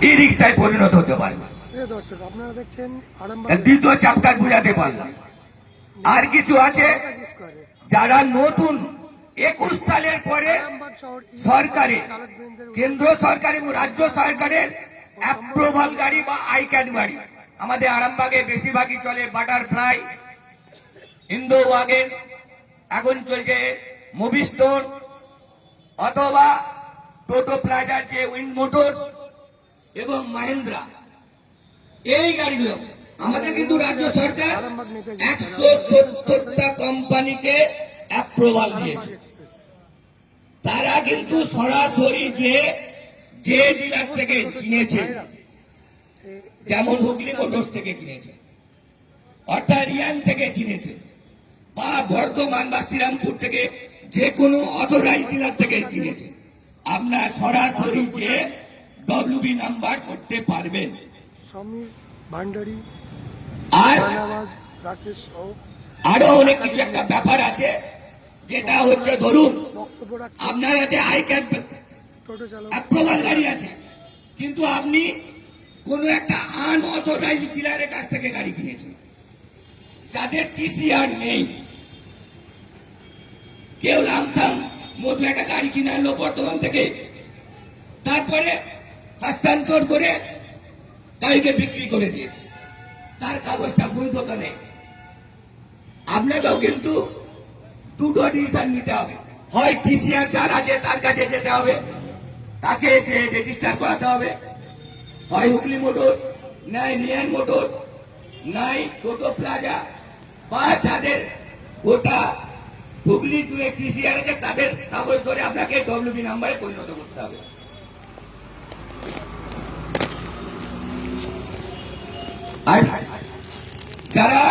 ই রিক্সায় পরিণত হতে তার দ্বিতীয় চ্যাপ্টার বুঝাতে পারলাম আর কিছু আছে যারা নতুন একুশ সালের পরে সরকারে কেন্দ্র সরকার এবং রাজ্য সরকারের অ্যাপ্রুভাল গাড়ি বা আই কার্ড গাড়ি। আমাদের আরামবাগে বেশিরভাগই চলে বাটারফ্লাই ইন্দো ওয়াগেন এখন চলছে মুভি স্টোন অথবা টোটো প্লাজার যে উইন্ড মোটরস এবং মাহিন্দ্রা, এই গাড়িগুলো আমাদের কিন্তু রাজ্য সরকার একশো সত্তরটা কোম্পানিকে অ্যাপ্রুভাল দিয়েছে। তারা কিন্তু সরাসরি যে যে ডিলার থেকে কিনেছে, যেমন হুগলি মোটরস থেকে কিনেছে, অর্থাৎ রিয়ান থেকে কিনেছে, বা বর্ধমান বা শ্রীরামপুর থেকে যে কোনো অথরাইজ ডিলার থেকে কিনেছে। আপনার সরাসরি যে ডব্লিউবি নাম্বার করতে পারবেন। সমীর ভান্ডারী আর রাকেশ আরও অনেক কিছু একটা ব্যাপার আছে যেটা হচ্ছে ধরুন আপনার কাছে আই কার্ড অ্যাপ্রুভাল গাড়ি আছে কিন্তু আপনি কোনো একটা আনঅথরাইজ ডিলারের কাছ থেকে গাড়ি কিনেছেন যাদের টিসিআর নেই। কেউ লামসাম মতো একটা গাড়ি কিনে আনলো বর্তমান থেকে। তারপরে হস্তান্তর করে গাড়িকে বিক্রি করে দিয়েছে। তার কাগজটা বৈধতা নেই আপনাকেও কিন্তু দুটো ডিসিশন নিতে হবে। হয় টিসিআর যার আছে তার কাছে যেতে হবে, তাকে রেজিস্টার করাতে হবে। হয় হুগলি মোটর নাই নিয়ান মোটর নাই টোটো প্লাজা, বা যাদের গোটা হুগলি টিসিআর আছে তাদের কাগজ ধরে আপনাকে ডব্লিউবি নাম্বারে পরিণত করতে হবে। আর যারা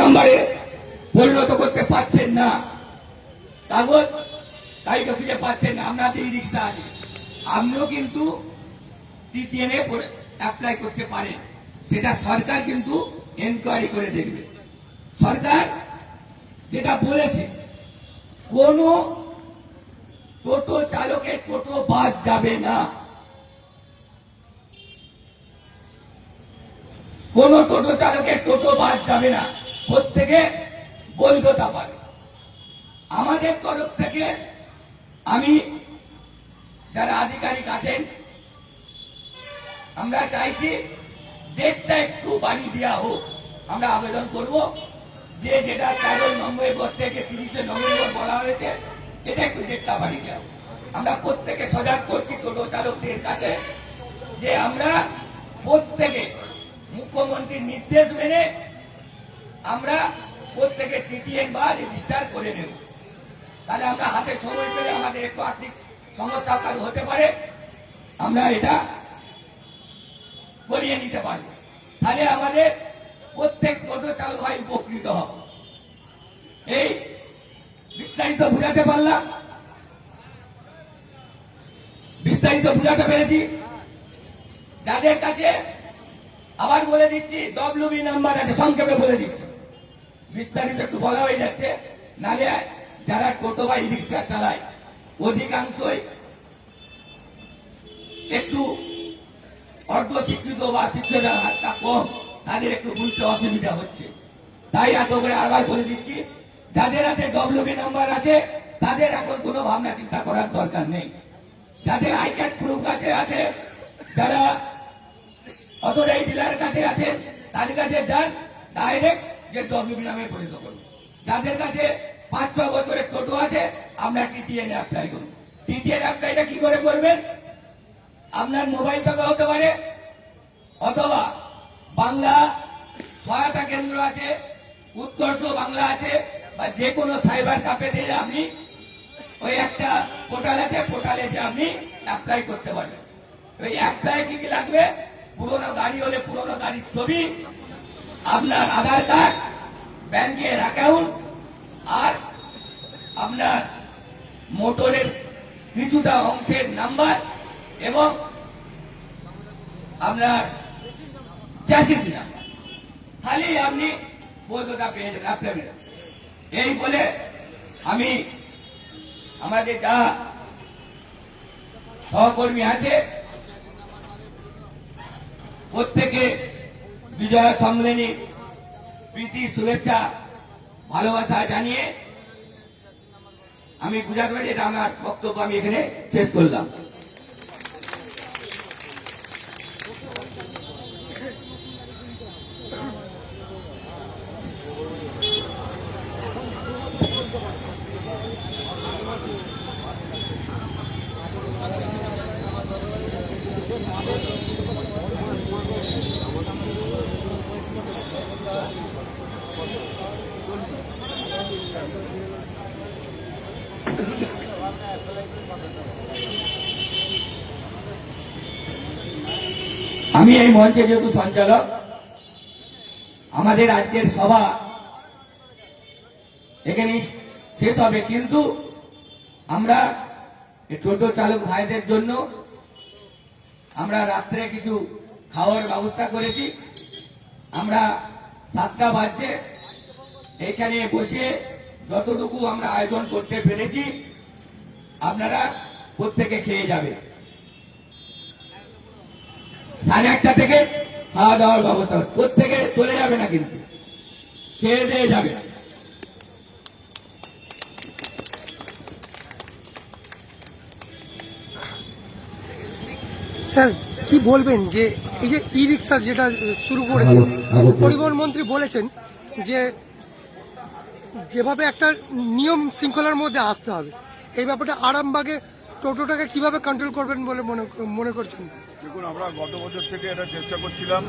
নাম্বারে পরিণত করতে পারছেন না, কাগজ গাড়িটা খুঁজে পাচ্ছেন না আপনাদের রিক্সা আছে আপনিও কিন্তু টিটিএনএ অ্যাপ্লাই করতে পারেন। সেটা সরকার কিন্তু এনকোয়ারি করে দেখবে। সরকার যেটা বলেছে, কোন টোটো চালকের টোটো বাদ যাবে না। কোন টোটো চালকের টোটো বাদ যাবে না। প্রত্যেকে বৈধতা পাবে। আমাদের তরফ থেকে আমি, যারা আধিকারিক আছেন, আমরা চাইছি ডেটটা একটু বাড়ি দেওয়া হোক। আমরা আবেদন করব। যে যেটা তেরো নভেম্বর থেকে তিরিশে নভেম্বর বলা হয়েছে, এটা একটু ডেটটা বাড়ি দেওয়া হোক। আমরা প্রত্যেকে সজাগ করছি টোটো চালকদের কাছে যে আমরা প্রত্যেকে মুখ্যমন্ত্রীর নির্দেশ মেনে আমরা প্রত্যেকে টিটিএন বা রেজিস্টার করে নেব। তাহলে আমরা হাতে সময় পেলে আমাদের একটু আর্থিক সমস্যা কারও হতে পারে, আমরা এটা করিয়ে নিতে পারব। তাহলে আমাদের প্রত্যেক টোটো চালক ভাই উপকৃত হব। এই বিস্তারিত বুঝাতে পারলাম? বিস্তারিত বুঝাতে পেরেছি? যাদের কাছে আবার বলে দিচ্ছি ডব্লিউবি নাম্বার আছে, সংক্ষেপে বলে দিচ্ছি। বিস্তারিত একটু বলা হয়ে যাচ্ছে নালে যারা টোটো বা রিক্সা চালায়, অধিকাংশই একটু অর্ধ শিক্ষিত বা শিক্ষিত, হাতটা কম, তাদের একটু বুঝতে অসুবিধা হচ্ছে। তাই এত করে আবার বলে দিচ্ছি, যাদের হাতে ডব্লিউবি নাম্বার আছে, তাদের এখন কোনো ভাবনা চিন্তা করার দরকার নেই। যাদের আই কার্ড প্রুফ কাছে আছে, যারা অথরাইজ ডিলার কাছে আছে তাদের কাছে যান ডাইরেক্ট যে ডব্লিউবি নামে পরিণত করুন। যাদের কাছে পাঁচ, ছ বছরের টোটো আছে, আমরা টিটিএন অ্যাপ্লাই করুন। টিটিএন অ্যাপ্লাইটা কি করে করবেন? আপনার মোবাইল থেকে হতে পারে, অথবা বাংলা সহায়তা কেন্দ্র আছে উৎকর্ষ বাংলা আছে, বা যে কোনো সাইবার কাপে দিয়ে আপনি ওই একটা পোর্টাল আছে পোর্টালে যে আপনি অ্যাপ্লাই করতে পারবেন। ওই অ্যাপ্লাই কি কি লাগবে? পুরোনো গাড়ি হলে পুরোনো গাড়ির ছবি, আপনার আধার কার্ড, ব্যাংকের অ্যাকাউন্ট আর আপনার মোটরের কিছুটা অংশের নাম্বার এবং আপনার চ্যাসিস নাম্বার খালি আপনি বৈধতা পেয়ে যাবেন আপনার এই বলে আমি আমাদের যা সহকর্মী আছে প্রত্যেকে বিজয়া সম্মেলনে, প্রীতি, শুভেচ্ছা, ভালোবাসা জানিয়ে আমি পারি এটা আমার বক্তব্য, আমি এখানে শেষ করলাম। আমি এই মঞ্চে যেহেতু সঞ্চালক, আমাদের আজকের সভা এখানে শেষ হবে। কিন্তু আমরা টোটো চালক ভাইদের জন্য আমরা রাত্রে কিছু খাওয়ার ব্যবস্থা করেছি। আমরা সাতটা বাজছে। এখানে বসে যতটুকু আমরা আয়োজন করতে পেরেছি, আপনারা প্রত্যেকে খেয়ে যাবে সাড়ে আটটা থেকে খাওয়া দাওয়ার ব্যবস্থা প্রত্যেকে চলে যাবে না কিন্তু। খেয়ে দিয়ে যাবে। স্যার কি বলবেন যে এই যে ই রিক্সা যেটা শুরু করেছে পরিবহন মন্ত্রী বলেছেন যে যেভাবে একটা নিয়ম শৃঙ্খলার মধ্যে আসতে হবে এই ব্যাপারটা আরামবাগে টোটোটাকে কীভাবে কন্ট্রোল করবেন বলে মনে মনে করছেন? দেখুন, আমরা গত বছর থেকে এটা চেষ্টা করছিলাম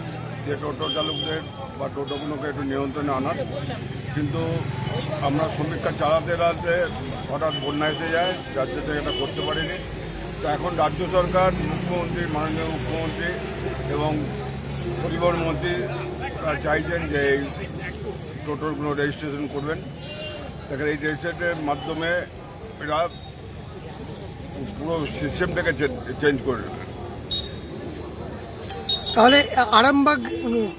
যে টোটো চালকদের বা টোটোগুলোকে একটু নিয়ন্ত্রণে আনার। কিন্তু আমরা সমীক্ষা চালাতে চালাতে হঠাৎ বন্যা এসে যায়, যার জন্য এটা করতে পারিনি। তো এখন রাজ্য সরকার, মুখ্যমন্ত্রী, মাননীয় মুখ্যমন্ত্রী এবং পরিবহন মন্ত্রী, তারা চাইছেন যে এই টোটোগুলো রেজিস্ট্রেশন করবেন। দেখেন, এই রেজিস্ট্রেশনের মাধ্যমে এরা পুরো সিস্টেমটাকে চেঞ্জ করে তাহলে আরামবাগ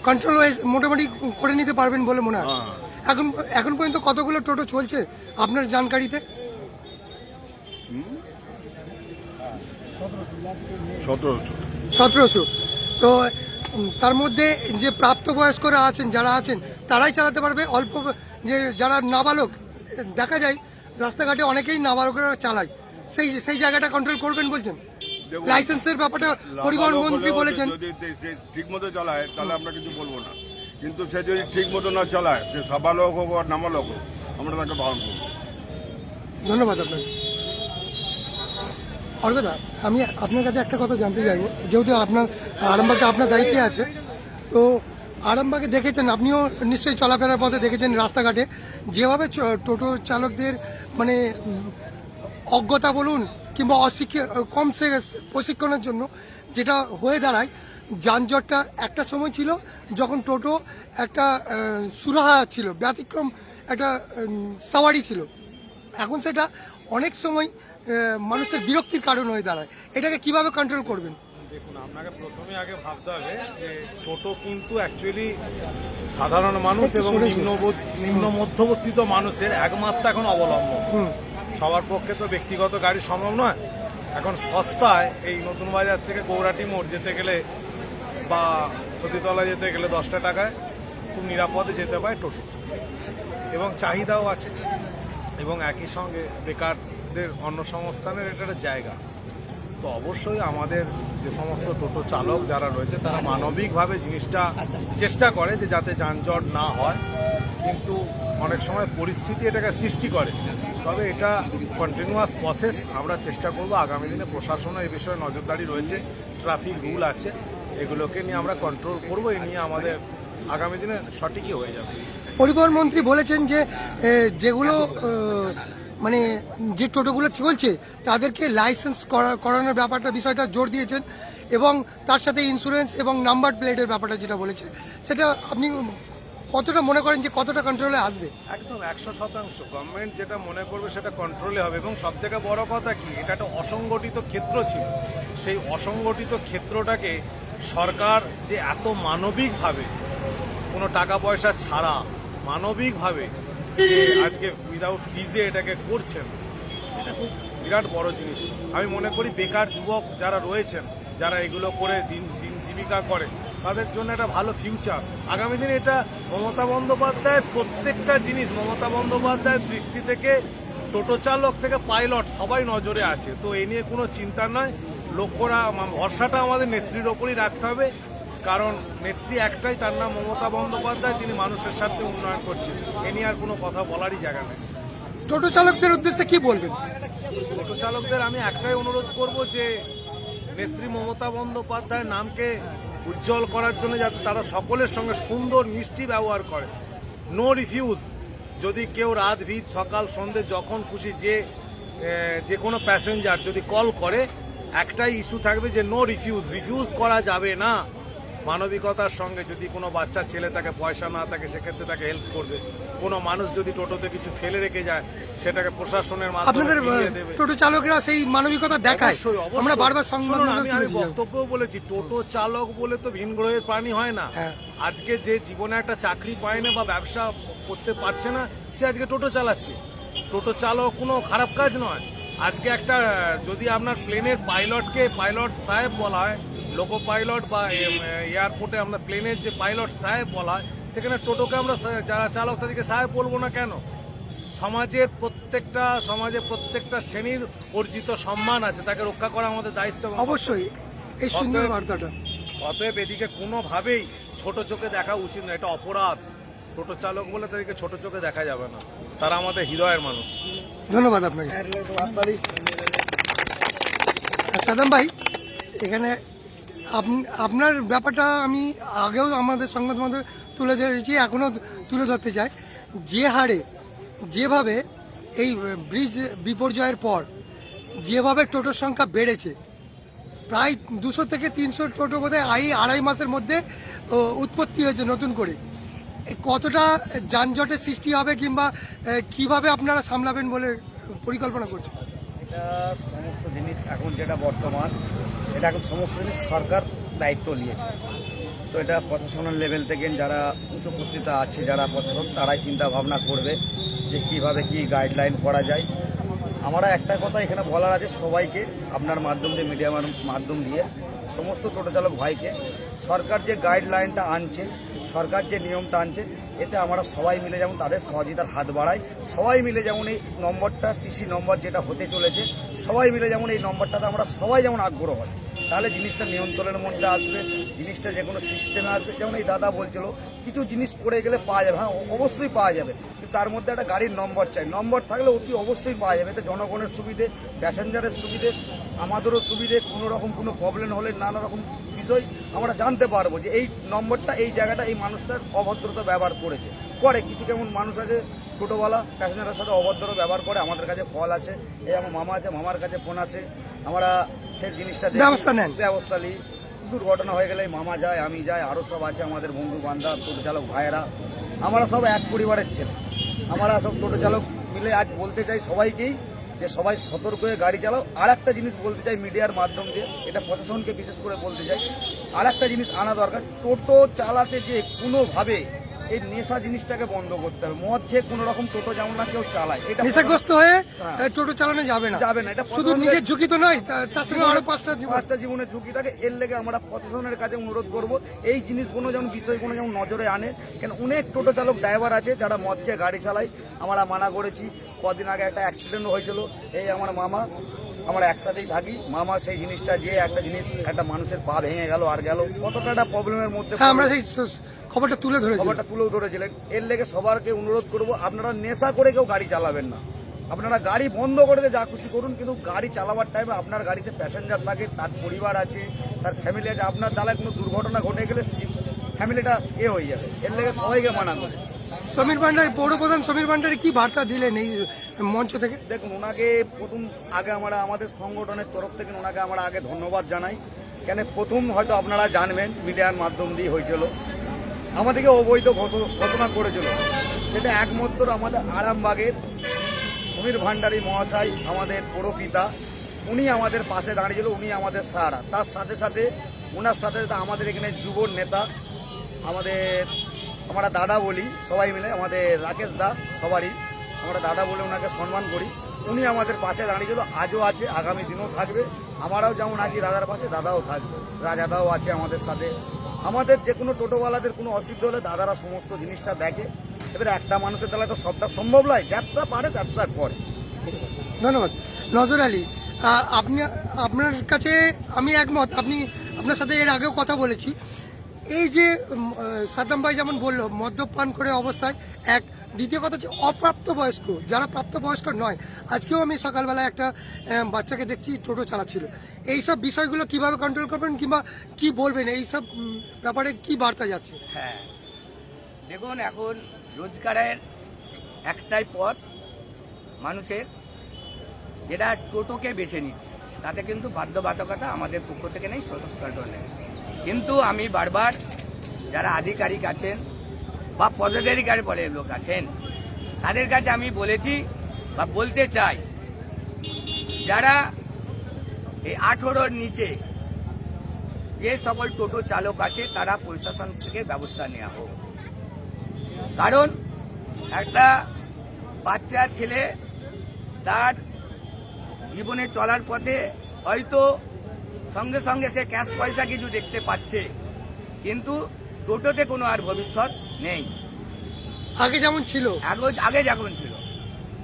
কন্ট্রোল ওয়াইজ মোটামুটি করে নিতে পারবেন বলে মনে হয়। হ্যাঁ। এখন এখন পর্যন্ত কতগুলো টোটো চলছে আপনার জানকারিতে? সতেরোশো। তো তার মধ্যে যে প্রাপ্তবয়স্করা আছেন যারা আছেন তারাই চালাতে পারবে। অল্প যে যারা নাবালক দেখা যায় রাস্তাঘাটে অনেকেই নাবালকরা চালায়। সেই সেই জায়গাটা কন্ট্রোল করবেন বলছেন? লাইসেন্সের ব্যাপারটা পরিবহন মন্ত্রী বলেছেন। যদি সে ঠিক মতো চালায় তাহলে আমরা কিছু বলব না। কিন্তু সে যদি ঠিক মতো না চালায় সে সাবালক হোক আর নামা নামালক হোক আমরা তাকে বারণ করব। ধন্যবাদ আপনাকে। অর্গদা আমি আপনার কাছে একটা কথা জানতে চাইব। যেহেতু আপনার আরামবাগে আপনার দায়িত্বে আছে তো আরামবাগে দেখেছেন আপনিও নিশ্চয়ই চলাফেরার পথে দেখেছেন রাস্তাঘাটে যেভাবে টোটো চালকদের মানে অজ্ঞতা বলুন কিংবা অশিক্ষা কম সে- প্রশিক্ষণের জন্য যেটা হয়ে দাঁড়ায় যানজটটা একটা সময় ছিল যখন টোটো একটা সুরাহা ছিল ব্যতিক্রম একটা সাওয়ারি ছিল। এখন সেটা অনেক সময় মানুষের বিরক্তির কারণ হয়ে দাঁড়ায়। এটাকে কীভাবে কন্ট্রোল করবেন? দেখুন আপনাকে প্রথমে আগে ভাবতে হবে যে টোটো কিন্তু অ্যাকচুয়ালি সাধারণ মানুষ এবং নিম্ন নিম্ন মধ্যবর্তীত মানুষের একমাত্র এখন অবলম্বন। সবার পক্ষে তো ব্যক্তিগত গাড়ি সম্ভব নয়। এখন সস্তায় এই নতুন বাজার থেকে গৌরাটি মোড় যেতে গেলে বা সতীতলা যেতে গেলে দশটা টাকায় খুব নিরাপদে যেতে পারে টোটো। এবং চাহিদাও আছে। এবং একই সঙ্গে বেকারদের অন্য সংস্থানের এটা একটা জায়গা। তো অবশ্যই আমাদের যে সমস্ত টোটো চালক যারা রয়েছে, তারা মানবিকভাবে জিনিসটা চেষ্টা করে যে যাতে যানজট না হয়। কিন্তু অনেক সময় পরিস্থিতি এটাকে সৃষ্টি করে। তবে এটা কন্টিনিউয়াস প্রসেস আমরা চেষ্টা করব আগামী দিনে প্রশাসনও এই বিষয়ে নজরদারি রয়েছে ট্রাফিক রুল আছে, এগুলোকে নিয়ে আমরা কন্ট্রোল করব এই নিয়ে আমাদের আগামী দিনে সঠিকই হয়ে যাবে। পরিবহন মন্ত্রী বলেছেন যে যেগুলো মানে যে টোটোগুলো চলছে, তাদেরকে লাইসেন্স করা- করানোর ব্যাপারটা, বিষয়টা জোর দিয়েছেন এবং তার সাথে ইন্স্যুরেন্স এবং নাম্বার প্লেটের ব্যাপারটা যেটা বলেছে, সেটা আপনি কতটা মনে করেন যে কতটা কন্ট্রোলে আসবে? একদম, একশো শতাংশ। গভর্নমেন্ট যেটা মনে করবে সেটা কন্ট্রোলে হবে এবং সব থেকে বড় কথা কি, এটা একটা অসংগঠিত ক্ষেত্র ছিল। সেই অসংগঠিত ক্ষেত্রটাকে সরকার যে এত মানবিকভাবে, কোনো টাকা পয়সা ছাড়া মানবিকভাবে আজকে উইদাউট ফিজে এটাকে করছেন, এটা খুব বিরাট বড় জিনিস। আমি মনে করি বেকার যুবক যারা রয়েছেন, যারা এগুলো করে দিন দিন জীবিকা করে তাদের জন্য একটা ভালো ফিউচার আগামী দিনে এটা মমতা বন্দ্যোপাধ্যায়ের প্রত্যেকটা জিনিস মমতা বন্দ্যোপাধ্যায়ের দৃষ্টি থেকে টোটো চালক থেকে পাইলট সবাই নজরে আছে। তো এ নিয়ে কোনো চিন্তা নয়। লক্ষ্যরা ভরসাটা আমাদের নেত্রীর ওপরই রাখতে হবে। কারণ নেত্রী একটাই তার নাম মমতা বন্দ্যোপাধ্যায় তিনি মানুষের সাথে উন্নয়ন করছেন। এ নিয়ে আর কোনো কথা বলারই জায়গা নেই। টোটো চালকদের উদ্দেশ্যে কি বলবেন? টোটো চালকদের আমি একটাই অনুরোধ করব যে নেত্রী মমতা বন্দ্যোপাধ্যায়ের নামকে উজ্জ্বল করার জন্য যাতে তারা সকলের সঙ্গে সুন্দর, মিষ্টি ব্যবহার করে। নো রিফিউজ যদি কেউ রাত ভিত, সকাল, সন্ধে যখন খুশি যে যে কোনো প্যাসেঞ্জার যদি কল করে, একটাই ইস্যু থাকবে যে নো রিফিউজ রিফিউজ করা যাবে না। মানবিকতার সঙ্গে যদি কোনো বাচ্চা ছেলে তাকে পয়সা না থাকে, সেক্ষেত্রে তাকে হেল্প করবে। কোনো মানুষ যদি টোটোতে কিছু ফেলে রেখে যায় সেটাকে প্রশাসনের মাধ্যমে আপনাদের টোটো চালকরা সেই মানবিকতা দেখায়। আমরা বারবার সংবাদ আমি আমি তুলেছি। বলেছি টোটো চালক বলে তো ভিন গ্রহের প্রাণী হয় না হ্যাঁ। আজকে যে জীবনে একটা চাকরি পায় না বা ব্যবসা করতে পারছে না সে আজকে টোটো চালাচ্ছে টোটো চালক কোনো খারাপ কাজ নয় আজকে একটা যদি আপনার প্লেনের পাইলটকে পাইলট সাহেব বলা হয় লোকো পাইলট বা এয়ারপোর্টে আমরা প্লেনের যে পাইলট সাহেব বলা হয় সেখানে টোটোকে আমরা যারা চালক তাদেরকে সাহেব বলব না কেন? সমাজের প্রত্যেকটা সমাজের প্রত্যেকটা শ্রেণির অর্জিত সম্মান আছে তাকে রক্ষা করা আমাদের দায়িত্ব অবশ্যই এই সুন্দর বার্তাটা। অতএব এদিকে কোনোভাবেই ছোট চোখে দেখা উচিত না এটা অপরাধ। টোটো চালক বলে তাদেরকে ছোট চোখে দেখা যাবে না। তারা আমাদের হৃদয়ের মানুষ। ধন্যবাদ আপনাকে। সাদাম ভাই এখানে আপনার ব্যাপারটা আমি আগেও আমাদের সংবাদ মাধ্যমে তুলে ধরেছি, এখনও তুলে ধরতে চাই। যে হারে, যেভাবে এই ব্রিজ বিপর্যয়ের পর যেভাবে টোটোর সংখ্যা বেড়েছে, প্রায় দুশো থেকে তিনশো টোটো বোধহয় আড়াই আড়াই মাসের মধ্যে উৎপত্তি হয়েছে নতুন করে। কতটা যানজটের সৃষ্টি হবে কিংবা কীভাবে আপনারা সামলাবেন বলে পরিকল্পনা করছেন? এটা সমস্ত জিনিস এখন যেটা বর্তমান এটা এখন সমস্ত জিনিস সরকার দায়িত্ব নিয়েছে। তো এটা প্রশাসনের লেভেল থেকে যারা উচ্চ কর্তৃত্ব আছে, যারা প্রশাসন, তারাই চিন্তা ভাবনা করবে যে কীভাবে কি গাইডলাইন করা যায়। আমরা একটা কথা এখানে বলার আছে, সবাইকে আপনার মাধ্যম দিয়ে মিডিয়া মাধ্যম দিয়ে, সমস্ত টোটো চালক ভাইকে, সরকার যে গাইডলাইনটা আনছে, সরকার যে নিয়মটা আনছে এতে আমরা সবাই মিলে যেমন তাদের সহযোগিতার হাত বাড়াই, সবাই মিলে যেমন এই নম্বরটা, কৃষি নম্বর যেটা হতে চলেছে, সবাই মিলে যেমন এই নম্বরটাতে আমরা সবাই যেমন আগ্রহ হয়। তাহলে জিনিসটা নিয়ন্ত্রণের মধ্যে আসবে, জিনিসটা যে কোনো সিস্টেমে আসবে। যেমন এই দাদা বলছিল, কিছু জিনিস পড়ে গেলে পাওয়া যাবে। হ্যাঁ অবশ্যই পাওয়া যাবে। কিন্তু তার মধ্যে একটা গাড়ির নম্বর চাই। নম্বর থাকলে অতি অবশ্যই পাওয়া যাবে। এতে জনগণের সুবিধে প্যাসেঞ্জারের সুবিধে, আমাদেরও সুবিধে। কোনো রকম কোনো প্রবলেম হলে নানা রকম বিষয় আমরা জানতে পারব যে এই নম্বরটা এই জায়গাটা এই মানুষটার অভদ্রতা ব্যবহার করেছে। করে কিছু কেমন মানুষ আছে টোটোওয়ালা প্যাসেঞ্জারের সাথে অভদ্র ব্যবহার করে আমাদের কাছে ফল আছে এই আমার মামা আছে মামার কাছে ফোন আসে আমরা সেই জিনিসটা ব্যবস্থা নেন। ব্যবস্থা নিই। দুর্ঘটনা হয়ে গেলে মামা যায় আমি যাই আরও সব আছে আমাদের বন্ধু বান্ধব টোটো চালক ভাইয়েরা। আমরা সব এক পরিবারের ছেলে। আমরা সব টোটো চালক মিলে আজ বলতে চাই সবাইকেই যে সবাই সতর্ক হয়ে গাড়ি চালাও। আর একটা জিনিস বলতে চাই মিডিয়ার মাধ্যম দিয়ে এটা প্রশাসনকে বিশেষ করে বলতে চাই। আর একটা জিনিস আনা দরকার। টোটো চালাতে যে কোনোভাবে এই নেশা জিনিসটাকে বন্ধ করতে হবে। মদ খেয়ে কোনো রকম টোটো যেমন না কেউ চালায় এটা নেশাগ্রস্ত হয়ে হ্যাঁ। টোটো চালানো যাবে না। যাবে না এটা শুধু নিজের ঝুঁকি তো নয় তার সঙ্গে আরও পাঁচটা পাঁচটা জীবনের ঝুঁকি থাকে এর লেগে আমরা প্রশাসনের কাছে অনুরোধ করব এই জিনিসগুলো যেমন বিষয়গুলো যেমন নজরে আনে। কেন অনেক টোটো চালক ড্রাইভার আছে যারা মদ খেয়ে গাড়ি চালায়। আমরা মানা করেছি কদিন আগে একটা অ্যাক্সিডেন্ট হয়েছিল এই আমার মামা। আমরা একসাথেই থাকি। মামা সেই জিনিসটা যে একটা জিনিস একটা মানুষের পা ভেঙে গেল আর গেল কতটা একটা প্রবলেমের মধ্যে হ্যাঁ আমরা সেই খবরটা তুলে ধরে খবরটা তুলেও ধরেছিলেন। এর লেগে সবারকে অনুরোধ করব আপনারা নেশা করে কেউ গাড়ি চালাবেন না। আপনারা গাড়ি বন্ধ করে দিয়ে যা খুশি করুন কিন্তু গাড়ি চালাবার টাইমে আপনার গাড়িতে প্যাসেঞ্জার থাকে তার পরিবার আছে তার ফ্যামিলি আছে। আপনার দ্বারা কোনো দুর্ঘটনা ঘটে গেলে ফ্যামিলিটা এ হয়ে যাবে। এর লেগে সবাইকে মানা করে। সমীর ভান্ডারী পৌর প্রধান সমীর ভান্ডারী কি বার্তা দিলেন এই মঞ্চ থেকে? দেখুন, ওনাকে প্রথম আগে আমরা আমাদের সংগঠনের তরফ থেকে ওনাকে আমরা আগে ধন্যবাদ জানাই। কেন প্রথম হয়তো আপনারা জানবেন, মিডিয়ার মাধ্যম দিয়ে হয়েছিল। আমাদেরকে অবৈধ ঘট- ঘটনা করেছিল। সেটা একমাত্র আমাদের আরামবাগের সমীর ভান্ডারী মহাশয়, আমাদের পৌরপিতা, উনি আমাদের পাশে দাঁড়িয়েছিল, উনি আমাদের সারা তার সাথে সাথে, ওনার সাথে সাথে আমাদের এখানে যুব নেতা, আমাদের আমরা দাদা বলি, সবাই মিলে, আমাদের রাকেশ দা সবারই, আমরা দাদা বলে ওনাকে সম্মান করি। উনি আমাদের পাশে দাঁড়িয়েছিল আজও আছে, আগামী দিনও থাকবে। আমরাও যেমন আছি দাদার পাশে, দাদাও থাকবে, রাজাদাও আছে আমাদের সাথে। আমাদের যে কোনো টোটোওয়ালাদের কোনো অসুবিধা হলে দাদারা সমস্ত জিনিসটা দেখে। এবারে একটা মানুষের দ্বারা তো সবটা সম্ভব নয়, যাত্রা পারে, যাত্রা করে। ধন্যবাদ। নজর আলী আপনি, আপনার কাছে আমি একমত, আপনি আপনার সাথে এর আগেও কথা বলেছি। এই যে সাদ্দাম ভাই যেমন বলল, মদ্যপান করে অবস্থায়, এক, দ্বিতীয় কথা হচ্ছে অপ্রাপ্তবয়স্ক, যারা প্রাপ্তবয়স্ক নয়। আজকেও আমি সকালবেলা একটা বাচ্চাকে দেখছি, টোটো চালাচ্ছিল। এই সব বিষয়গুলো কীভাবে কন্ট্রোল করবেন কিংবা কি বলবেন? এই সব ব্যাপারে কি বার্তা যাচ্ছে? হ্যাঁ। দেখুন, এখন রোজগারের একটাই পথ মানুষের, যেটা টোটোকে বেছে নিচ্ছে, তাতে কিন্তু বাধ্যবাধকতা আমাদের পক্ষ থেকে নেই সশস্ত্র নেই। কিন্তু আমি বারবার যারা আধিকারিক আছেন বা পদাধিকারী বলে লোক আছেন, তাদের কাছে আমি বলেছি বা বলতে চাই, যারা এই আঠেরোর নিচে যে সকল টোটো চালক আছে, তারা প্রশাসন থেকে ব্যবস্থা নেওয়া হোক। কারণ একটা বাচ্চা ছেলে তার জীবনে চলার পথে হয়তো সঙ্গে সঙ্গে সে ক্যাশ পয়সা কিছু দেখতে পাচ্ছে। কিন্তু টোটোতে কোনো আর ভবিষ্যৎ নেই। আগে যেমন ছিল। আগে আগে যখন ছিল।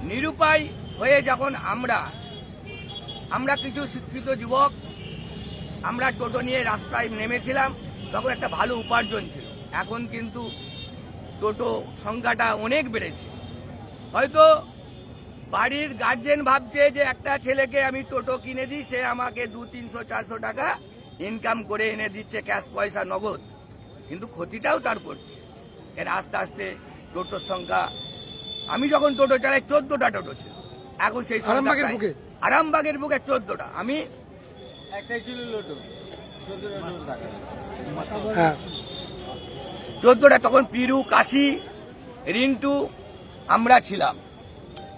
নিরুপায় হয়ে যখন আমরা আমরা কিছু শিক্ষিত যুবক আমরা টোটো নিয়ে রাস্তায় নেমেছিলাম তখন একটা ভালো উপার্জন ছিল। এখন কিন্তু টোটো সংখ্যাটা অনেক বেড়েছে। হয়তো বাড়ির গার্জেন ভাবছে যে একটা ছেলেকে আমি টোটো কিনে দিই সে আমাকে দু তিনশো চারশো টাকা ইনকাম করে এনে দিচ্ছে ক্যাশ পয়সা নগদ। কিন্তু ক্ষতিটাও তার করছে। এর আস্তে আস্তে টোটোর সংখ্যা আমি যখন টোটো চালাই চোদ্দটা টোটো ছিল। এখন সেই আরামবাগের বুকে? আরামবাগের বুকে চোদ্দটা। আমি হ্যাঁ। চোদ্দটা তখন পিরু কাশি রিন্টু আমরা ছিলাম।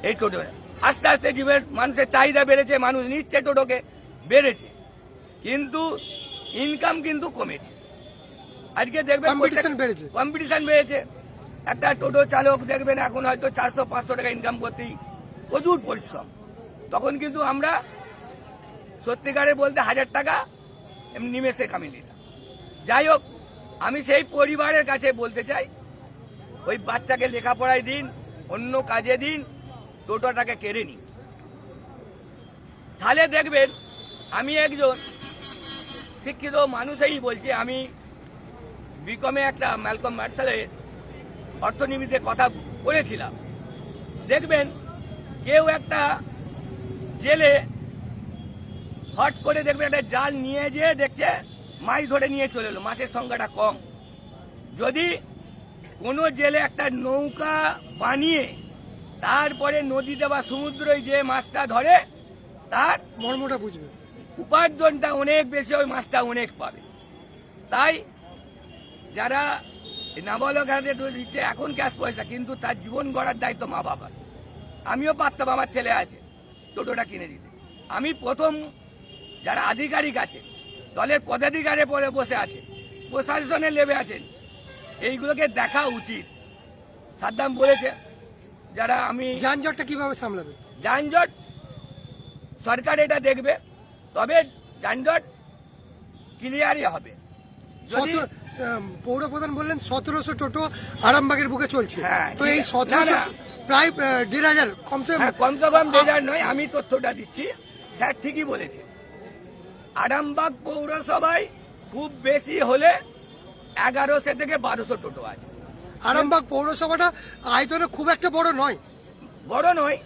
এই টোটো। আস্তে আস্তে জীবের মানুষের চাহিদা বেড়েছে মানুষ নিচ্ছে টোটোকে বেড়েছে। কিন্তু ইনকাম কিন্তু কমেছে। আজকে দেখবেন। কম্পিটিশন বেড়েছে। একটা টোটো চালক দেখবেন এখন হয়তো চারশো পাঁচশো টাকা ইনকাম করতেই প্রচুর পরিশ্রম। তখন কিন্তু আমরা সত্যিকারে বলতে হাজার টাকা নিমেষে কামিয়ে নিতাম। যাই হোক আমি সেই পরিবারের কাছে বলতে চাই ওই বাচ্চাকে লেখাপড়ায় দিন অন্য কাজে দিন টোটোটাকে কেড়ে নিন তাহলে দেখবেন, আমি একজন শিক্ষিত মানুষই বলছি, আমি বিকমে একটা ম্যালকম মার্শালের অর্থনীতিতে কথা বলেছিলাম। দেখবেন, কেউ একটা জেলে হট করে দেখবেন, একটা জাল নিয়ে যেয়ে দেখছে, মাছ ধরে নিয়ে চলে এলো, মাছের সংখ্যাটা কম। যদি কোনো জেলে একটা নৌকা বানিয়ে তারপরে নদীতে বা সমুদ্রে যে মাছটা ধরে তার মর্মটা বুঝবে। উপার্জনটা অনেক বেশি ওই মাছটা অনেক পাবে। তাই যারা নাবালক হাতে দিচ্ছে এখন ক্যাশ পয়সা কিন্তু তার জীবন গড়ার দায়িত্ব মা বাবার। আমিও পারতাম আমার ছেলে আছে টোটোটা কিনে দিতে। আমি প্রথম যারা আধিকারিক আছে দলের পদাধিকারে পরে বসে আছে প্রশাসনে লেবে আছেন এইগুলোকে দেখা উচিত। সাদ্দাম বলেছে যারা আমি যানজটটা কীভাবে সামলাবে? যানজট সরকার এটা দেখবে তবে যানজট ক্লিয়ারই হবে। যদি পৌর প্রধান বললেন সতেরোশো টোটো আরামবাগের বুকে চলছে। হ্যাঁ, তো এই। সতেরোশো। প্রায় দেড় হাজার কমসে কম হ্যাঁ কমসে কম বেজার নয় আমি তথ্যটা দিচ্ছি। স্যার ঠিকই বলেছে আরামবাগ পৌরসভায় খুব বেশি হলে এগারোশো থেকে বারোশো টোটো আছে। আরামবাগ পৌরসভাটা আয়তনে খুব একটা বড় নয়। বড় নয়,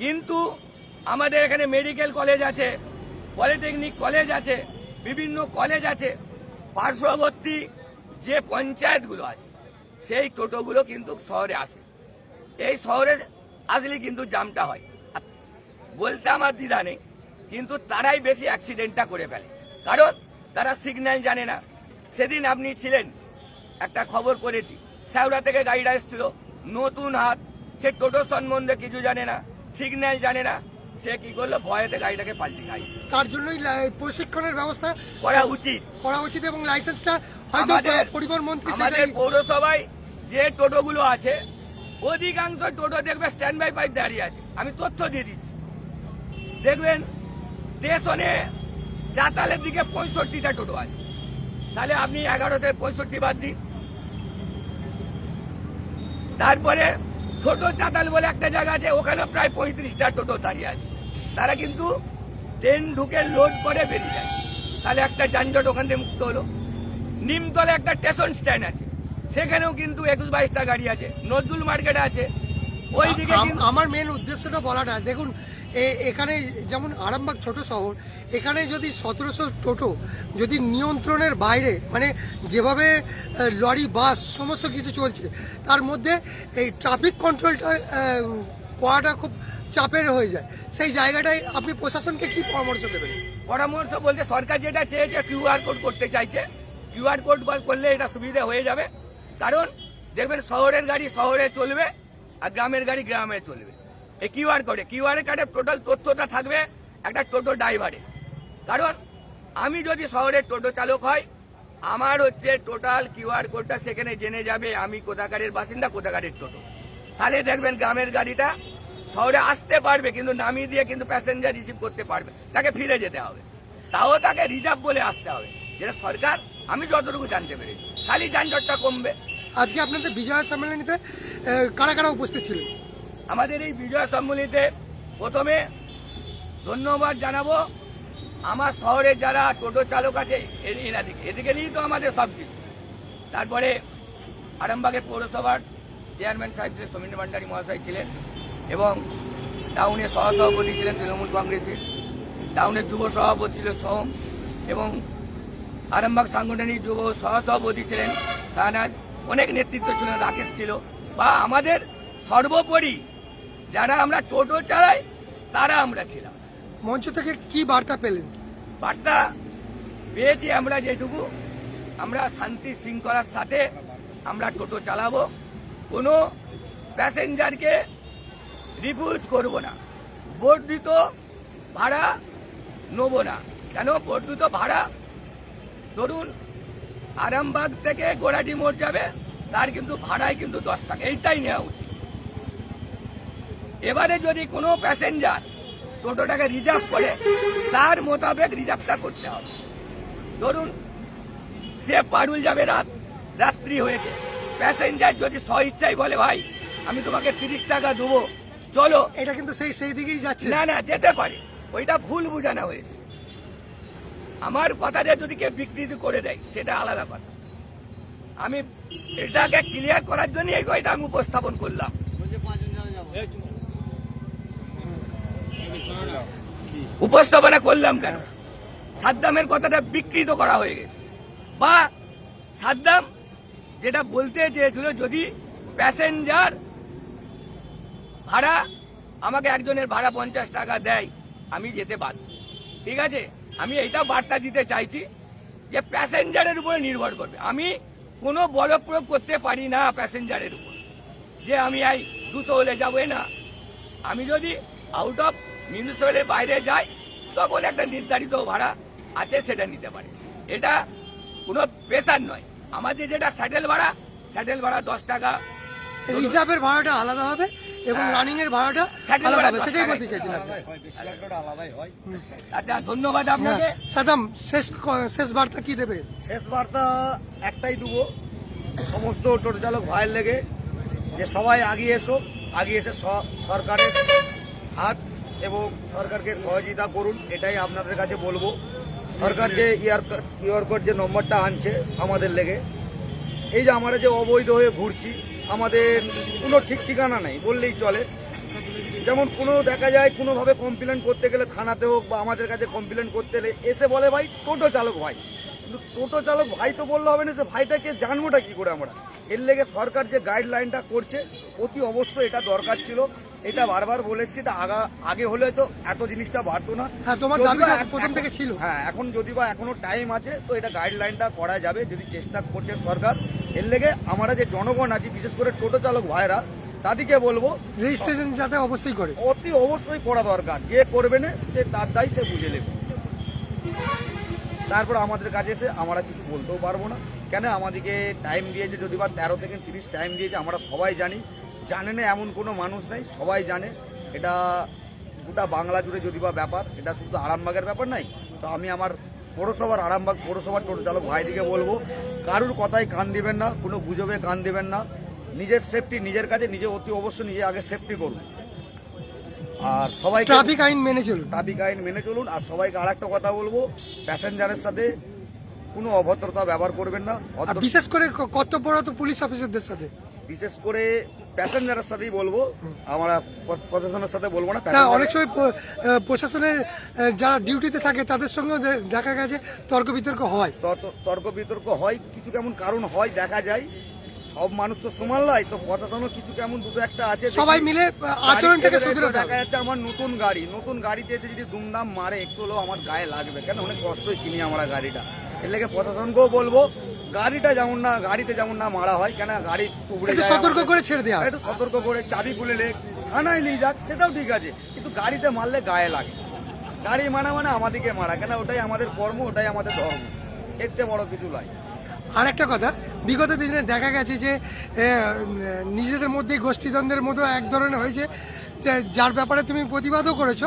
কিন্তু আমাদের এখানে মেডিকেল কলেজ আছে, পলিটেকনিক কলেজ আছে, বিভিন্ন কলেজ আছে। পার্শ্ববর্তী যে পঞ্চায়েতগুলো আছে, সেই টোটোগুলো কিন্তু শহরে আসে। এই শহরে আসলে কিন্তু জামটা হয়। বলতে আমার দ্বিধা নেই, কিন্তু তারাই বেশি অ্যাক্সিডেন্টটা করে ফেলে। কারণ তারা সিগন্যাল জানে না। সেদিন আপনি ছিলেন, একটা খবর করেছি। শ্যাওড়া থেকে গাড়িটা এসেছিল। নতুন হাত। সে টোটো সম্বন্ধে কিছু জানে না সিগন্যাল জানে না। সে কি করল? ভয়েতে গাড়িটাকে পাল্টি গাড়ি তার জন্যই প্রশিক্ষণের ব্যবস্থা করা উচিত। করা উচিত এবং লাইসেন্সটা হয়তো পরিবহন মন্ত্রী আমাদের পৌরসভায় যে টোটোগুলো আছে অধিকাংশ টোটো দেখবে স্ট্যান্ড বাই পাইপ দাঁড়িয়ে আছে। আমি তথ্য দিয়ে দিচ্ছি। দেখবেন স্টেশনে চাতালের দিকে পঁয়ষট্টিটা টোটো আছে। তাহলে আপনি এগারোতে পঁয়ষট্টি বাদ দিন। তারপরে ছোট চাতাল বলে একটা জায়গা আছে ওখানে প্রায় পঁয়ত্রিশটা টোটো দাঁড়িয়ে আছে। তারা কিন্তু ট্রেন ঢুকে লোড করে বেরিয়ে যায়। তাহলে একটা যানজট ওখান থেকে মুক্ত হলো। নিমতলে একটা স্টেশন স্ট্যান্ড আছে। সেখানেও কিন্তু একুশ বাইশটা গাড়ি আছে। নজরুল মার্কেট আছে। ওইদিকে কিন্তু আমার মেন উদ্দেশ্যটা বলাটা দেখুন এখানে যেমন আরামবাগ ছোট শহর, এখানে যদি সতেরোশো টোটো যদি নিয়ন্ত্রণের বাইরে মানে যেভাবে লরি, বাস সমস্ত কিছু চলছে, তার মধ্যে এই ট্রাফিক কন্ট্রোলটা করাটা খুব চাপের হয়ে যায়। সেই জায়গাটায় আপনি প্রশাসনকে কি পরামর্শ দেবেন? পরামর্শ বলতে সরকার যেটা চেয়েছে কিউআর কোড করতে চাইছে। কিউআর কোড করলে এটা সুবিধা হয়ে যাবে। কারণ, দেখবেন শহরের গাড়ি শহরে চলবে, আর গ্রামের গাড়ি গ্রামে চলবে। এই কিউআর কোডে কিউআর কার্ডে টোটাল তথ্যটা থাকবে একটা টোটো ড্রাইভারে কারণ আমি যদি শহরের টোটো চালক হয় আমার হচ্ছে টোটাল কিউআর কোডটা সেখানে জেনে যাবে আমি কোথাকারের বাসিন্দা, কোথাকারের টোটো। তাহলে দেখবেন গ্রামের গাড়িটা শহরে আসতে পারবে, কিন্তু নামিয়ে দিয়ে কিন্তু প্যাসেঞ্জার রিসিভ করতে পারবে। তাকে ফিরে যেতে হবে। তাও তাকে রিজার্ভ বলে আসতে হবে। যেটা সরকার, আমি যতটুকু জানতে পেরেছি। খালি যানজটটা কমবে। আজকে আপনাদের বিজয় সম্মেলনীতে কারা কারা উপস্থিত ছিলেন? আমাদের এই বিজয় সম্মেলনীতে প্রথমে ধন্যবাদ জানাব। আমার শহরে যারা টোটো চালক আছে, এ- এনাদিকে এদিকে নিয়েই তো আমাদের সব কিছু তারপরে আরামবাগের পৌরসভার চেয়ারম্যান সাহেব ছিলেন সমীর ভান্ডারী মহাশয় ছিলেন এবং টাউনের সহসভাপতি ছিলেন তৃণমূল কংগ্রেসের। টাউনের যুব সভাপতি ছিল সোম এবং আরামবাগ সাংগঠনিক যুব সহসভাপতি ছিলেন শাহনাজ। অনেক নেতৃত্ব ছিলেন রাকেশ ছিল। বা আমাদের সর্বোপরি যারা আমরা টোটো চালাই তারা আমরা ছিলাম। মঞ্চ থেকে কি বার্তা পেলেন? বার্তা পেয়েছি আমরা যেটুকু। আমরা শান্তি শৃঙ্খলার সাথে আমরা টোটো চালাবো। কোনো প্যাসেঞ্জারকে রিফিউজ করব না। বর্ধিত ভাড়া নেব না। কেন? বর্ধিত ভাড়া ধরুন আরামবাগ থেকে গোড়াটি মোড় যাবে তার কিন্তু ভাড়াই কিন্তু দশ টাকা। এইটাই নেওয়া উচিত। এবারে যদি কোনো প্যাসেঞ্জার টোটোটাকে রিজার্ভ করে তার মোতাবেক রিজার্ভটা করতে হবে। ধরুন সে পারুল যাবে রাত রাত্রি হয়েছে। প্যাসেঞ্জার যদি স্ব ইচ্ছাই বলে ভাই আমি তোমাকে তিরিশ টাকা দেবো চলো। এটা কিন্তু সেই সেই দিকেই যাচ্ছে। না না যেতে পারে। ওইটা ভুল বোঝানো হয়েছে। আমার কথাটা যদি কেউ বিকৃতি করে দেয় সেটা আলাদা কথা। আমি এটাকে ক্লিয়ার করার জন্য এই কথাটা আমি উপস্থাপন করলাম। উপস্থাপনা করলাম কেন? সাদ্দামের কথাটা বিকৃত করা হয়ে গেছে। বা সাদ্দাম যেটা বলতে চেয়েছিল, যদি প্যাসেঞ্জার ভাড়া আমাকে একজনের ভাড়া পঞ্চাশ টাকা দেয়, আমি যেতে বাধ্য। ঠিক আছে? আমি এইটা বার্তা দিতে চাইছি যে প্যাসেঞ্জারের উপরে নির্ভর করবে। আমি কোনো বল প্রয়োগ করতে পারি না প্যাসেঞ্জারের উপর। যে আমি এই দুশো হলে যাব না। আমি যদি আউট অফ মিউনিসিপ্যালের বাইরে যায় তখন একটা নির্ধারিত ভাড়া আছে সেটা নিতে পারে। এটা কোনো প্রেশার নয়। আমাদের যেটা স্যাটেল ভাড়া স্যাটেল ভাড়া দশ টাকা। রিজার্ভের ভাড়াটা আলাদা হবে এবং হ্যাঁ। রানিং এর ভাড়াটা আলাদা ভাড়া হবে সেটাই বলতে চাইছিলাম। হয় হয়। আচ্ছা ধন্যবাদ হ্যাঁ। আপনাকে। সাদাম শেষ শেষ বার্তা কি দেবে? শেষ বার্তা একটাই দেবো। সমস্ত টোটো চালক ভাইয়ের লেগে যে সবাই আগিয়ে এসো আগিয়ে এসে স- সরকারের হাত এবং সরকারকে সহযোগিতা করুন, এটাই আপনাদের কাছে বলব। সরকার যে ইয়ার ইয়ার কোড যে নম্বরটা আনছে আমাদের লেগে। এই যে আমরা যে অবৈধ হয়ে ঘুরছি, আমাদের কোনো ঠিক ঠিকানা নেই, বললেই চলে। যেমন কোনো দেখা যায় কোনোভাবে কমপ্লেন করতে গেলে থানাতে হোক বা আমাদের কাছে কমপ্লেন করতে গেলে এসে বলে, ভাই, টোটো চালক ভাই। কিন্তু টোটো চালক ভাই তো বললে হবে না, সে ভাইটাকে জানবোটা কি করে আমরা? এর লেগে সরকার যে গাইডলাইনটা করছে, অতি অবশ্যই এটা দরকার ছিল। এটা বারবার বলেছি এটা আগা আগে হলে তো এত জিনিসটা বাড়তো না। হ্যাঁ তোমার দাবিটা প্রথম থেকে ছিল। হ্যাঁ এখন যদি বা এখনও টাইম আছে তো এটা গাইডলাইনটা করা যাবে যদি চেষ্টা করছে সরকার। এর লেগে আমরা যে জনগণ আছি বিশেষ করে টোটো চালক ভাইরা তাদেরকে বলব রেজিস্ট্রেশন যাতে অবশ্যই করে। অতি অবশ্যই করা দরকার যে করবে না সে তার দায় সে বুঝে নেবে। তারপর আমাদের কাছে এসে আমরা কিছু বলতেও পারব না। কেন? আমাদেরকে টাইম দিয়েছে যদি বা তেরো থেকে তিরিশ টাইম দিয়েছে আমরা সবাই জানি। জানে না এমন কোনো মানুষ নেই সবাই জানে। এটা গোটা বাংলা জুড়ে যদি বা ব্যাপার এটা শুধু আরামবাগের ব্যাপার নাই তো আমি আমার পৌরসভার আরামবাগ পৌরসভার টোটো চালক ভাইদিকে বলব কারুর কথায় কান দিবেন না কোনো গুজবে কান দিবেন না নিজের সেফটি নিজের কাছে নিজে অতি অবশ্যই নিজে আগে সেফটি করুন। আর সবাই ট্রাফিক আইন মেনে চলুন। ট্রাফিক আইন মেনে চলুন আর সবাইকে আর একটা কথা বলব প্যাসেঞ্জারের সাথে কোনো অভদ্রতা ব্যবহার করবেন না বিশেষ করে কর্তব্যরত পুলিশ অফিসারদের সাথে। বিশেষ করে প্যাসেঞ্জারের সাথেই বলব আমরা প্রশাসনের সাথে বলব না অনেক সময় প্রশাসনের যারা ডিউটিতে থাকে তাদের সঙ্গেও দেখা গেছে তর্ক বিতর্ক হয়। তর্ক বিতর্ক হয় কিছু কেমন কারণ হয় দেখা যায়। সব মানুষ তো সমান নয় তো প্রশাসনও কিছু কেমন দুটো একটা আছে সবাই মিলে আচরণটাকে গাড়ি দেখা যাচ্ছে আমার নতুন গাড়ি নতুন গাড়িতে এসে যদি দুমদাম মারে একটু হলেও আমার গায়ে লাগবে। কেন? অনেক কষ্টই কিনি আমরা গাড়িটা। এর লেগে প্রশাসনকেও বলব গাড়িটা যেমন না গাড়িতে যেমন না মারা হয় কেন গাড়ি টুকরে সতর্ক করে ছেড়ে দেওয়া হয়। একটু সতর্ক করে চাবি খুলে লেখ থানায় নিয়ে যাক সেটাও ঠিক আছে কিন্তু গাড়িতে মারলে গায়ে লাগে। গাড়ি মানা মানে আমাদেরকে মারা কেন ওটাই আমাদের কর্ম ওটাই আমাদের ধর্ম। এর চেয়ে বড় কিছু নয় আর একটা কথা বিগত দিনে দেখা গেছে যে নিজেদের মধ্যে গোষ্ঠীদ্বন্দ্বের মতো এক ধরনের হয়েছে যে যার ব্যাপারে তুমি প্রতিবাদও করেছ।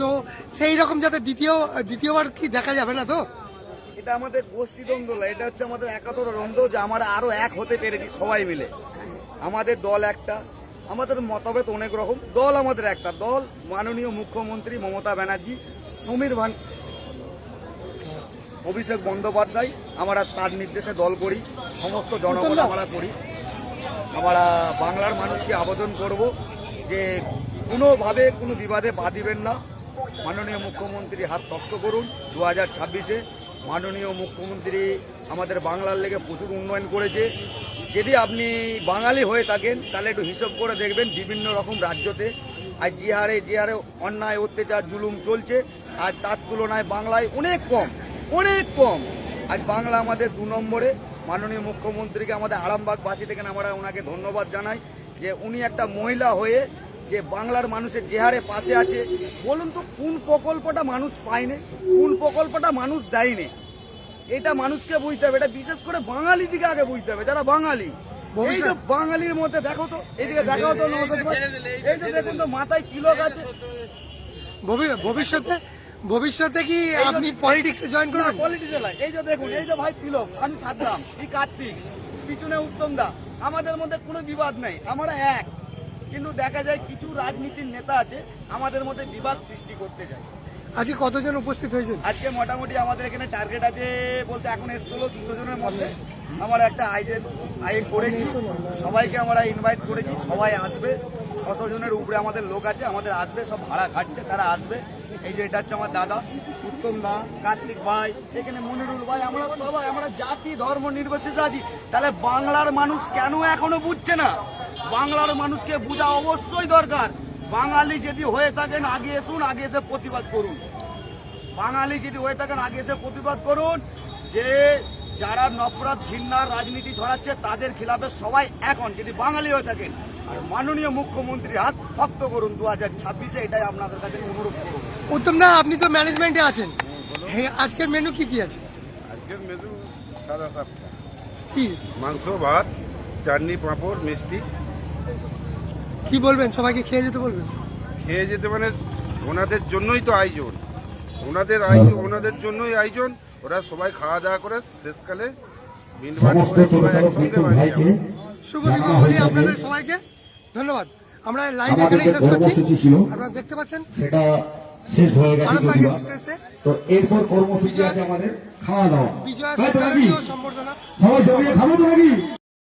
তো সেই রকম যাতে দ্বিতীয় দ্বিতীয়বার কি দেখা যাবে না তো? এটা আমাদের গোষ্ঠীদ্বন্দ্ব না এটা হচ্ছে আমাদের একাত্তর দ্বন্দ্ব যে আমরা আরও এক হতে পেরেছি সবাই মিলে। আমাদের দল একটা আমাদের মতভেদ অনেক রকম দল আমাদের একটা দল মাননীয় মুখ্যমন্ত্রী মমতা ব্যানার্জি সমীর ভান অভিষেক বন্দ্যোপাধ্যায় আমরা তার নির্দেশে দল করি সমস্ত জনগণ আমরা করি। আমরা বাংলার মানুষকে আবেদন করব যে কোনোভাবে কোনো বিবাদে পা দিবেন না। মাননীয় মুখ্যমন্ত্রী হাত শক্ত করুন দু হাজার ছাব্বিশে মাননীয় মুখ্যমন্ত্রী আমাদের বাংলার লেগে প্রচুর উন্নয়ন করেছে। যদি আপনি বাঙালি হয়ে থাকেন, তাহলে একটু হিসাব করে দেখবেন বিভিন্ন রকম রাজ্যতে। আর যে হারে যে হারে অন্যায়, অত্যাচার, জুলুম চলছে, আর তার তুলনায় বাংলায় অনেক কম অনেক কম। আজ বাংলা আমাদের দু নম্বরে। মাননীয় মুখ্যমন্ত্রীকে আমাদের আরামবাগ আরামবাগবাসী থেকে আমরা ওনাকে ধন্যবাদ জানাই যে উনি একটা মহিলা হয়ে যে বাংলার মানুষের যে হারে পাশে আছে বলুন তো কোন প্রকল্পটা মানুষ পায়নি কোন প্রকল্পটা মানুষ দেয়নি? এটা মানুষকে বুঝতে হবে এটা বিশেষ করে বাঙালি দিকে আগে বুঝতে হবে যারা বাঙালি। এই যে বাঙালির মধ্যে দেখো তো এইদিকে দেখাও তো নমস্কার এই যে দেখুন তো মাথায় তিলক আছে। ভবিষ্যতে ভবিষ্যতে কি আপনি পলিটিক্সে জয়েন করবেন? পলিটিক্সে লাই এই যে দেখুন এই যে ভাই তিলক আমি সাদ্দাম এই কার্তিক পিছনে উত্তম দা। আমাদের মধ্যে কোনো বিবাদ নেই আমরা এক। কিন্তু দেখা যায় কিছু রাজনীতির নেতা আছে আমাদের মধ্যে বিবাদ সৃষ্টি করতে যায়। আজকে কতজন উপস্থিত হয়েছে আজকে মোটামুটি আমাদের এখানে টার্গেট আছে বলতে এখন এসছিল দুশো জনের মধ্যে। আমরা একটা আয়োজন আয়োজন করেছি সবাইকে আমরা ইনভাইট করেছি সবাই আসবে। ছশো জনের উপরে আমাদের লোক আছে আমাদের আসবে সব ভাড়া খাটছে তারা আসবে। এই যে এটা হচ্ছে আমার দাদা উত্তম দা কার্তিক ভাই এখানে মনিরুল ভাই আমরা সবাই আমরা জাতি ধর্ম নির্বিশেষে আছি। তাহলে বাংলার মানুষ কেন এখনও বুঝছে না? বাংলার মানুষকে বোঝা অবশ্যই দরকার। বাঙালি যদি হয়ে থাকেন আগে এসুন আগে এসে প্রতিবাদ করুন। বাঙালি যদি হয়ে থাকেন আগে এসে প্রতিবাদ করুন যে যারা নফরত ঘৃণার রাজনীতি ছড়াচ্ছে তাদের খিলাফে সবাই এখন যদি বাঙালি হয়ে থাকেন। আর মাননীয় মুখ্যমন্ত্রী হাত শক্ত করুন দু হাজার ছাব্বিশে এটাই আপনাদের কাছে অনুরোধ করুন উত্তম না আপনি তো ম্যানেজমেন্টে আছেন। হ্যাঁ আজকের মেনু কি কি আছে? আজকের মেনু সাদা সাতটা কি? মাংস ভাত চাটনি পাঁপড় মিষ্টি। কি বলবেন? সবাইকে খেয়ে যেতে বলবেন? খেয়ে যেতে মানে ওনাদের জন্যই তো আয়োজন। ওনাদের আয়োজন ওনাদের জন্যই আয়োজন। ওরা সবাই খাওয়া দাওয়া করে শেষকালে করে সবাই একসঙ্গে। শুভ দীপাবলি আপনাদের সবাইকে। ধন্যবাদ। আমরা লাইভ আমাদের শেষ করছি। আপনারা দেখতে পাচ্ছেন? সেটা শেষ হয়ে গেছে আরামবাগ যদিও। এক্সপ্রেসে। তো এরপর কর্মসূচি আছে আমাদের খাওয়া দাওয়া। বিজয়া সম্বর্ধনা। সবাই খাব তো নাকি?